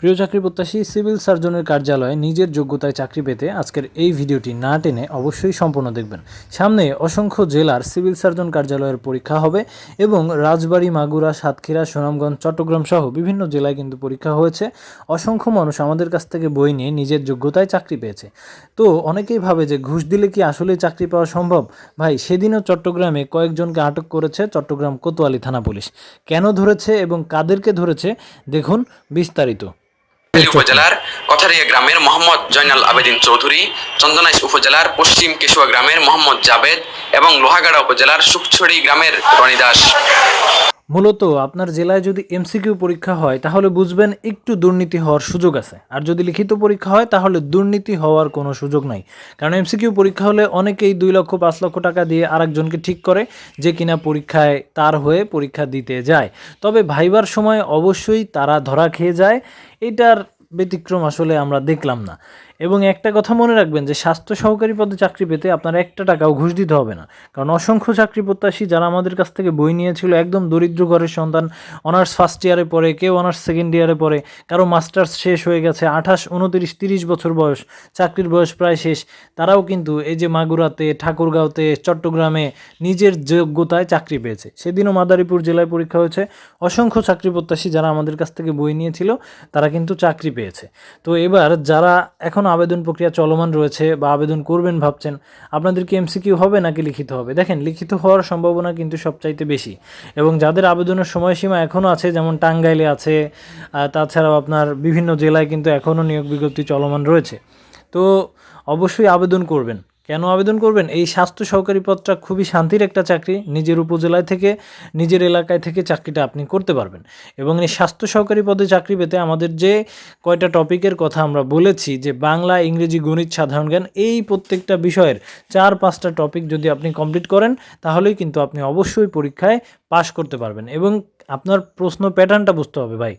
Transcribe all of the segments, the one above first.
প্রিয় চাকরি প্রত্যাশী, সিভিল সার্জনের কার্যালয়ে নিজের যোগ্যতায় চাকরি পেতে আজকের এই ভিডিওটি না টেনে অবশ্যই সম্পূর্ণ দেখবেন। সামনে অসংখ্য জেলার সিভিল সার্জন কার্যালয়ের পরীক্ষা হবে এবং রাজবাড়ী, মাগুরা, সাতক্ষীরা, সুনামগঞ্জ, চট্টগ্রাম সহ বিভিন্ন জেলায় কিন্তু পরীক্ষা হয়েছে। অসংখ্য মানুষ আমাদের কাছ থেকে বই নিয়ে নিজের যোগ্যতায় চাকরি পেয়েছে। তো অনেকেই ভাবে যে ঘুষ দিলে কি আসলে চাকরি পাওয়া সম্ভব? ভাই, সেদিনও চট্টগ্রামে কয়েকজনকে আটক করেছে চট্টগ্রাম কোতোয়ালি থানা পুলিশ। কেন ধরেছে এবং কাদেরকে ধরেছে? দেখুন বিস্তারিত। উপজেলার কথারিয়া গ্রামের মোহাম্মদ জয়নাল আবেদিন চৌধুরী, চন্দনাইশ উপজেলার পশ্চিম কেশুয়া গ্রামের মোহাম্মদ জাবেদ এবং লোহাগাড়া উপজেলার সুখছড়ি গ্রামের রনি দাস। মূলত আপনার জেলায় যদি এমসিকিউ পরীক্ষা হয়, তাহলে বুঝবেন একটু দুর্নীতি হওয়ার সুযোগ আছে। আর যদি লিখিত পরীক্ষা হয়, তাহলে দুর্নীতি হওয়ার কোনো সুযোগ নাই। কারণ এমসিকিউ পরীক্ষা হলে অনেকেই দুই লক্ষ, পাঁচ লক্ষ টাকা দিয়ে আরেকজনকে ঠিক করে যে কিনা পরীক্ষায় তার হয়ে পরীক্ষা দিতে যায়। তবে ভাইবার সময় অবশ্যই তারা ধরা খেয়ে যায়, এটার ব্যতিক্রম আসলে আমরা দেখলাম না। এবং একটা কথা মনে রাখবেন যে স্বাস্থ্য সহকারী পদে চাকরি পেতে আপনার একটা টাকাও ঘুষ দিতে হবে না। কারণ অসংখ্য চাকরি প্রত্যাশী যারা আমাদের কাছ থেকে বই নিয়েছিল, একদম দরিদ্র ঘরের সন্তান, অনার্স ফার্স্ট ইয়ারে পড়ে, কেউ অনার্স সেকেন্ড ইয়ারে পড়ে, কারও মাস্টার্স শেষ হয়ে গেছে, আঠাশ, উনতিরিশ, তিরিশ বছর বয়স, চাকরির বয়স প্রায় শেষ, তারাও কিন্তু এই যে মাগুরাতে, ঠাকুরগাঁওতে, চট্টগ্রামে নিজের যোগ্যতায় চাকরি পেয়েছে। সেদিনও মাদারীপুর জেলায় পরীক্ষা হয়েছে। অসংখ্য চাকরি প্রত্যাশী যারা আমাদের কাছ থেকে বই নিয়েছিল, তারা কিন্তু চাকরি পেয়েছে। তো এবার যারা এখন আবেদন প্রক্রিয়া চলমান রয়েছে বা আবেদন করবেন ভাবছেন, আপনাদের কি এমসিকিউ হবে নাকি লিখিত হবে? দেখেন, লিখিত হওয়ার সম্ভাবনা কিন্তু সবচাইতে বেশি এবং যাদের আবেদনের সময়সীমা এখনও আছে, যেমন টাঙ্গাইলে আছে তাছাড়াও আপনার বিভিন্ন জেলায় কিন্তু এখনও নিয়োগ বিজ্ঞপ্তি চলমান রয়েছে। তো অবশ্যই আবেদন করবেন। কেন আবেদন করবেন? এই স্বাস্থ্য সহকারী পদটা খুবই শান্তির একটা চাকরি। নিজের উপজেলায় থেকে, নিজের এলাকায় থেকে চাকরিটা আপনি করতে পারবেন। এবং এই স্বাস্থ্য সহকারী পদে চাকরি পেতে আমাদের যে কয়টা টপিকের কথা আমরা বলেছি, যে বাংলা, ইংরেজি, গণিত, সাধারণ জ্ঞান, এই প্রত্যেকটা বিষয়ের চার, পাঁচটা টপিক যদি আপনি কমপ্লিট করেন, তাহলেই কিন্তু আপনি অবশ্যই পরীক্ষায় পাশ করতে পারবেন। এবং আপনার প্রশ্ন প্যাটার্নটা বুঝতে হবে ভাই।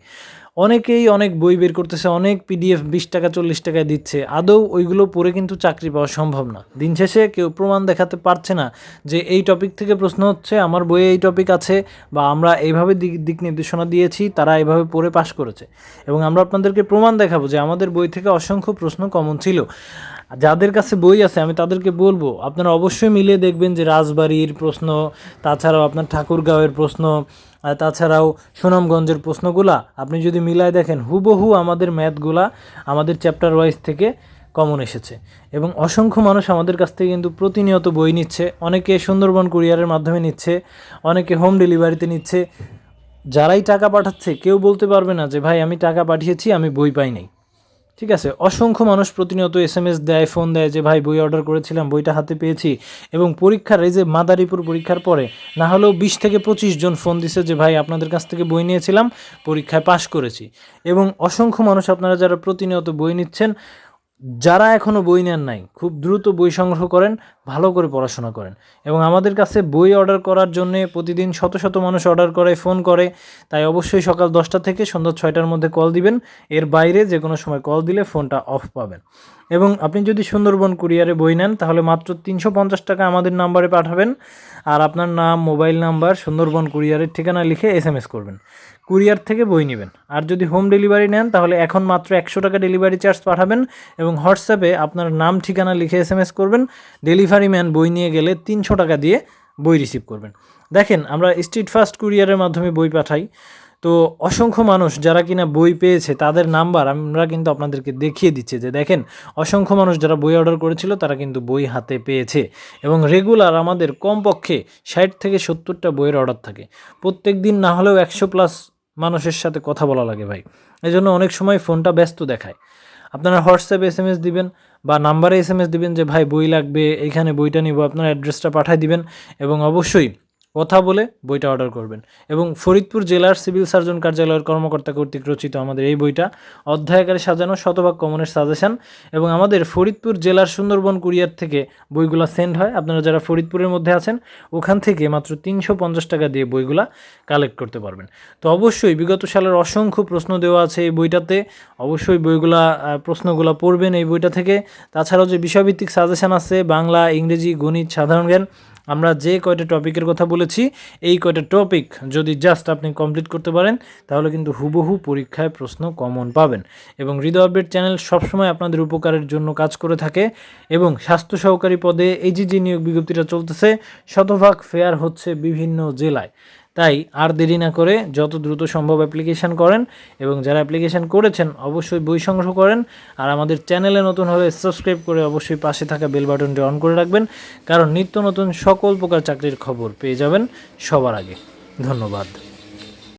অনেকেই অনেক বই বের করতেছে, অনেক পিডিএফ বিশ টাকা, চল্লিশ টাকায় দিচ্ছে। আদৌ ওইগুলো পড়ে কিন্তু চাকরি পাওয়া সম্ভব না। দিন শেষে কেউ প্রমাণ দেখাতে পারছে না যে এই টপিক থেকে প্রশ্ন হচ্ছে, আমার বইয়ে এই টপিক আছে বা আমরা এইভাবে দিক দিক নির্দেশনা দিয়েছি, তারা এভাবে পড়ে পাশ করেছে। এবং আমরা আপনাদেরকে প্রমাণ দেখাবো যে আমাদের বই থেকে অসংখ্য প্রশ্ন কমন ছিল। যাদের কাছে বই আছে, আমি তাদেরকে বলব, আপনারা অবশ্যই মিলিয়ে দেখবেন যে রাজবাড়ির প্রশ্ন, তাছাড়াও আপনার ঠাকুরগাঁওয়ের প্রশ্ন তাছাড়াও সুনামগঞ্জের প্রশ্নগুলা। আপনি যদি মিলায় দেখেন, হুবহু আমাদের ম্যাথগুলা আমাদের চ্যাপ্টার ওয়াইজ থেকে কমন এসেছে। এবং অসংখ্য মানুষ আমাদের কাছ থেকে কিন্তু প্রতিনিয়ত বই নিচ্ছে, অনেকে সুন্দরবন কুরিয়ারের মাধ্যমে নিচ্ছে, অনেকে হোম ডেলিভারিতে নিচ্ছে। যারাই টাকা পাঠাচ্ছে, কেউ বলতে পারবে না যে, ভাই, আমি টাকা পাঠিয়েছি, আমি বই পাই নাই। ঠিক আছে, অসংখ্য মানুষ প্রতিনিয়ত এস এম এস দেয় ফোন দেয় যে, ভাই, বই অর্ডার করেছিলাম, বইটা হাতে পেয়েছি। এবং পরীক্ষার, এই যে, মাদারীপুর পরীক্ষার পরে না হলেও বিশ থেকে পঁচিশ জন ফোন দিছে যে, ভাই, আপনাদের কাছ থেকে বই নিয়েছিলাম, পরীক্ষায় পাশ করেছি। এবং অসংখ্য মানুষ আপনারা যারা প্রতিনিয়ত বই নিচ্ছেন, যারা এখনও বই নেন নাই, খুব দ্রুত বই সংগ্রহ করেন ভালো করে পড়াশোনা করেন। এবং আমাদের কাছে বই অর্ডার করার জন্য প্রতিদিন শত শত মানুষ অর্ডার করে, ফোন করে। তাই অবশ্যই সকাল দশটা থেকে সন্ধ্যা ছয়টার মধ্যে কল দিবেন। এর বাইরে যে কোনো সময় কল দিলে ফোনটা অফ পাবেন। এবং আপনি যদি সুন্দরবন কুরিয়ারে বই নেন, তাহলে মাত্র তিনশো পঞ্চাশ টাকা আমাদের নাম্বারে পাঠাবেন। আর আপনার নাম, মোবাইল নাম্বার, সুন্দরবন কুরিয়ারের ঠিকানা লিখে এস এম এস করবেন। কুরিয়ার থেকে বই নেবেন। আর যদি হোম ডেলিভারি নেন, তাহলে এখন মাত্র একশো টাকা ডেলিভারি চার্জ পাঠাবেন। এবং হোয়াটসঅ্যাপে আপনার নাম, ঠিকানা লিখে এস এম এস করবেন। ডেলিভারি ম্যান বই নিয়ে গেলে তিনশো টাকা দিয়ে বই রিসিভ করবেন। দেখেন, আমরা স্ট্রিট ফাস্ট কুরিয়ারের মাধ্যমে বই পাঠাই। তো অসংখ্য মানুষ যারা কিনা বই পেয়েছে, তাদের নাম্বার আমরা কিন্তু আপনাদেরকে দেখিয়ে দিচ্ছি যে, দেখেন, অসংখ্য মানুষ যারা বই অর্ডার করেছিল, তারা কিন্তু বই হাতে পেয়েছে। এবং রেগুলার আমাদের কমপক্ষে ষাট থেকে সত্তরটা বইয়ের অর্ডার থাকে। প্রত্যেক দিন না হলেও একশো প্লাস মানুষের সাথে কথা বলা লাগে ভাই। এই জন্য অনেক সময় ফোনটা ব্যস্ত দেখায়। আপনারা হোয়াটসঅ্যাপে এস এম এস দিবেন বা নাম্বারে এস এম এস দিবেন যে, ভাই, বই লাগবে, এখানে বইটা নিব। আপনার অ্যাড্রেসটা পাঠাই দিবেন এবং অবশ্যই কথা বলে বইটা অর্ডার করবেন। এবং ফরিদপুর জেলার সিভিল সার্জন কার্যালয়ের কর্মকর্তা কর্তৃক রচিত আমাদের এই বইটা অধ্যায়কারে সাজানো শতভাগ কমনের সাজেশান। এবং আমাদের ফরিদপুর জেলার সুন্দরবন কুরিয়ার থেকে বইগুলা সেন্ড হয়। আপনারা যারা ফরিদপুরের মধ্যে আছেন, ওখান থেকে মাত্র তিনশো পঞ্চাশ টাকা দিয়ে বইগুলা কালেক্ট করতে পারবেন। তো অবশ্যই বিগত সালের অসংখ্য প্রশ্ন দেওয়া আছে এই বইটাতে। অবশ্যই বইগুলা প্রশ্নগুলা পড়বেন এই বইটা থেকে। তাছাড়াও যে বিষয়ভিত্তিক সাজেশান আছে, বাংলা, ইংরেজি, গণিত, সাধারণ জ্ঞান আমরা যে কয়টা টপিকের কথা বলেছি, এই কয়টা টপিক যদি জাস্ট আপনি কমপ্লিট করতে পারেন, তাহলে কিন্তু হুবহু পরীক্ষায় প্রশ্ন কমন পাবেন। এবং হৃদয় আপডেট চ্যানেল সবসময় আপনাদের উপকারের জন্য কাজ করে থাকে এবং স্বাস্থ্য সহকারী পদে এই যে যে নিয়োগ বিজ্ঞপ্তিটা চলতেছে। শতভাগ ফেয়ার হচ্ছে বিভিন্ন জেলায়। তাই আর দেরি না করে যত দ্রুত সম্ভব অ্যাপ্লিকেশান করেন এবং যারা অ্যাপ্লিকেশান করেছেন অবশ্যই বই সংগ্রহ করেন। আর আমাদের চ্যানেলে নতুন হলে সাবস্ক্রাইব করে অবশ্যই পাশে থাকা বেল বাটনটি অন করে রাখবেন, কারণ নিত্য নতুন সকল প্রকার চাকরির খবর পেয়ে যাবেন সবার আগে। ধন্যবাদ।